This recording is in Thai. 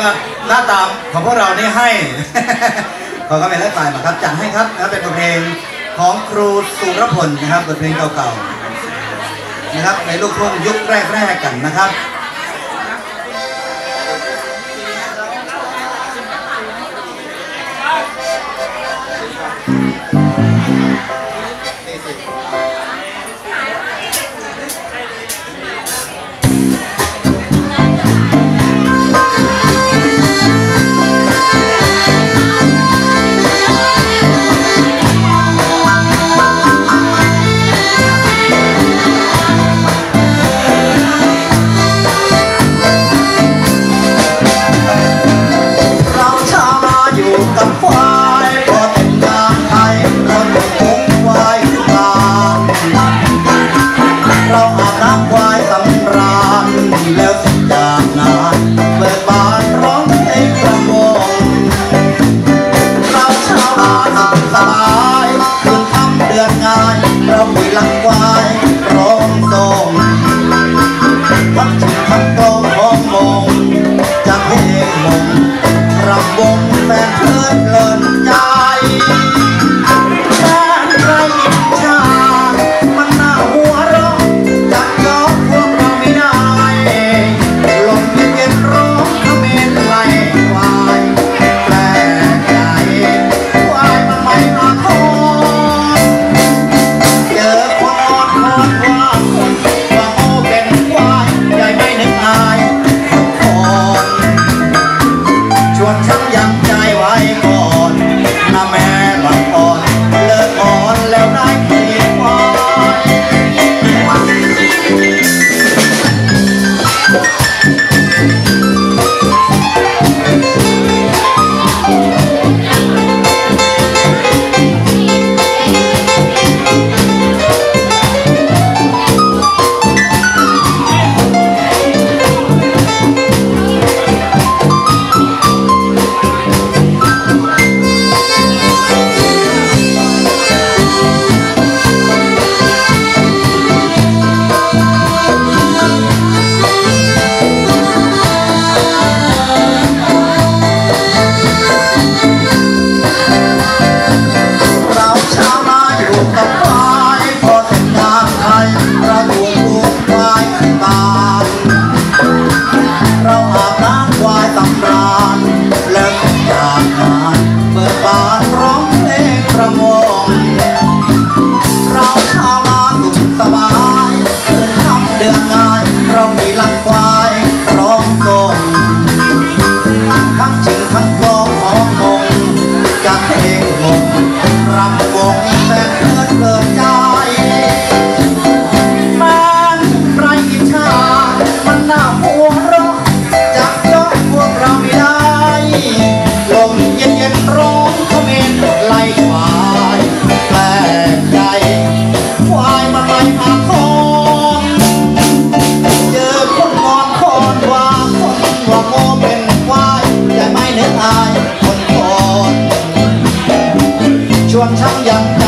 ว่าหน้าตาของพวกเรานี่ให้ ขอก็เป็นแล่ฝ่ายมาครับจัดให้ครับนะเป็นบทเพลงของครูสุรพลนะครับบทเพลงเก่าๆนะครับในลูกทุ่งยุคแรกๆกันนะครับ เราไปหลังควายร้องสองทักทักตอง 向太阳